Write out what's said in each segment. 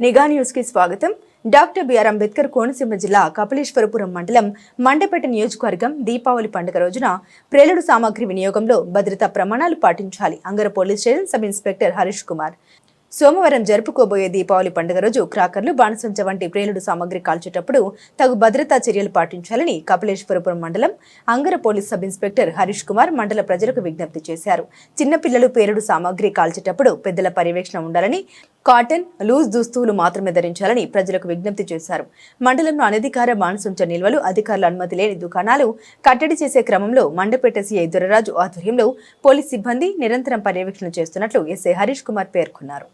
నిఘా న్యూస్కి స్వాగతం. డాక్టర్ బిఆర్ అంబేద్కర్ కోనసీమ జిల్లా కపిలేశ్వరపురం మండలం మండపేట నియోజకవర్గం దీపావళి పండుగ రోజున ప్రేలుడు సామాగ్రి వినియోగంలో భద్రతా ప్రమాణాలు పాటించాలి. Angara police station sub inspector Harish Kumar. సోమవారం జరుపుకోబోయే దీపావళి పండుగ రోజు క్రాకర్లు బాణసంచ వంటి ప్రేలుడు సామాగ్రి కాల్చేటప్పుడు తగు భద్రతా చర్యలు పాటించాలని కపిలేశ్వరపురం మండలం Angara police sub inspector Harish Kumar మండల ప్రజలకు విజ్ఞప్తి చేశారు. చిన్నపిల్లలు పేలుడు సామాగ్రి కాల్చేటప్పుడు పెద్దల పర్యవేక్షణ ఉండాలని కాటన్ లూజ్ దుస్తువులు మాత్రమే ధరించాలని ప్రజలకు విజ్ఞప్తి చేశారు. మండలంలో అనధికార బాణసంచ నిల్వలు అధికారుల అనుమతి లేని దుకాణాలు కట్టడి చేసే క్రమంలో మండపేట సీఐ దొరరాజు ఆధ్వర్యంలో పోలీస్ సిబ్బంది నిరంతరం పర్యవేక్షణ చేస్తున్నట్లు ఎస్ఐ హరీష్ కుమార్ పేర్కొన్నారు.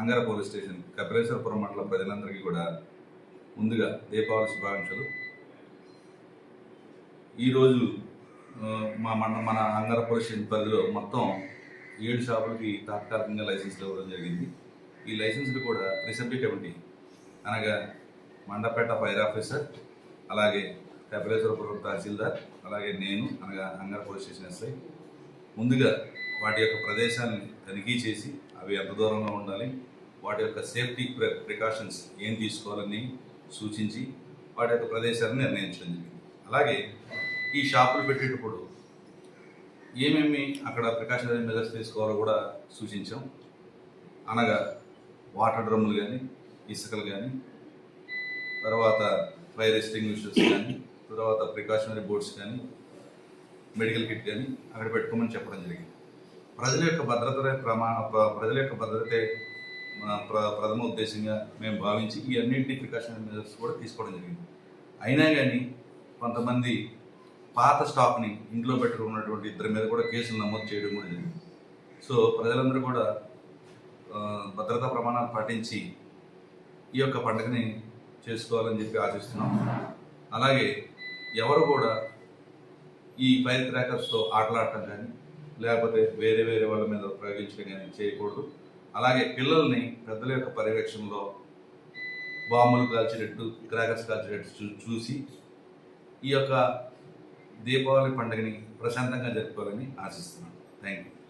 అంగర పోలీస్ స్టేషన్ కపిలేశ్వరపురం మండల ప్రజలందరికీ కూడా ముందుగా దీపావళి శుభాకాంక్షలు. ఈరోజు మా మన మన అంగర పోలీస్ పరిధిలో మొత్తం ఏడు షాపులకి తాత్కాలికంగా లైసెన్స్లు ఇవ్వడం జరిగింది. ఈ లైసెన్సులు కూడా రీసెంట్లీ కమిటీ అనగా మండపేట ఫైర్ ఆఫీసర్ అలాగే కపిలేశ్వరపురం తహసీల్దార్ అలాగే నేను అనగా అంగర పోలీస్ స్టేషన్ ఎస్ఐ. ముందుగా వాటి యొక్క ప్రదేశాన్ని తనిఖీ చేసి అవి ఎంత దూరంలో ఉండాలి వాటి యొక్క సేఫ్టీ ప్రి ప్రికాషన్స్ ఏం తీసుకోవాలని సూచించి వాటి యొక్క ప్రదేశాలను నిర్ణయించడం జరిగింది. అలాగే ఈ షాపులు పెట్టేటప్పుడు ఏమేమి అక్కడ ప్రికాషనరీ మెజర్స్ తీసుకోవాలో కూడా సూచించాం. అనగా వాటర్ డ్రమ్ములు కానీ ఇసుకలు కానీ తర్వాత ఫైర్ ఎస్టింగ్విషర్స్ కానీ తర్వాత ప్రికాషనరీ బోర్డ్స్ కానీ మెడికల్ కిట్ కానీ అక్కడ పెట్టుకోమని చెప్పడం జరిగింది. ప్రజల యొక్క భద్రత ప్రమాణ ప్ర- ప్రజల యొక్క భద్రతే ప్ర ప్రథమ ఉద్దేశంగా మేము భావించి ఈ అన్నింటి ప్రికాషనరీ మెజర్స్ కూడా తీసుకోవడం జరిగింది. అయినా కానీ కొంతమంది పాత స్టాక్ని ఇంట్లో పెట్టుకున్నటువంటి ఇద్దరి మీద కూడా కేసులు నమోదు చేయడం కూడా జరిగింది. సో ప్రజలందరూ కూడా భద్రతా ప్రమాణాలు పాటించి ఈ యొక్క పండుగని చేసుకోవాలని చెప్పి ఆశిస్తున్నాం. అలాగే ఎవరు కూడా ఈ ఫైర్ క్రాకర్స్తో ఆటలాడటం కానీ లేకపోతే వేరే వేరే వాళ్ళ మీద ప్రయోగించడం కానీ చేయకూడదు. అలాగే పిల్లల్ని పెద్దల యొక్క పర్యవేక్షణలో బాంబులు కాల్చేటట్టు క్రాకర్స్ కాల్చేటట్టు చూ చూసి ఈ యొక్క దీపావళి పండుగని ప్రశాంతంగా జరుపుకోవాలని ఆశిస్తున్నాను. Thank you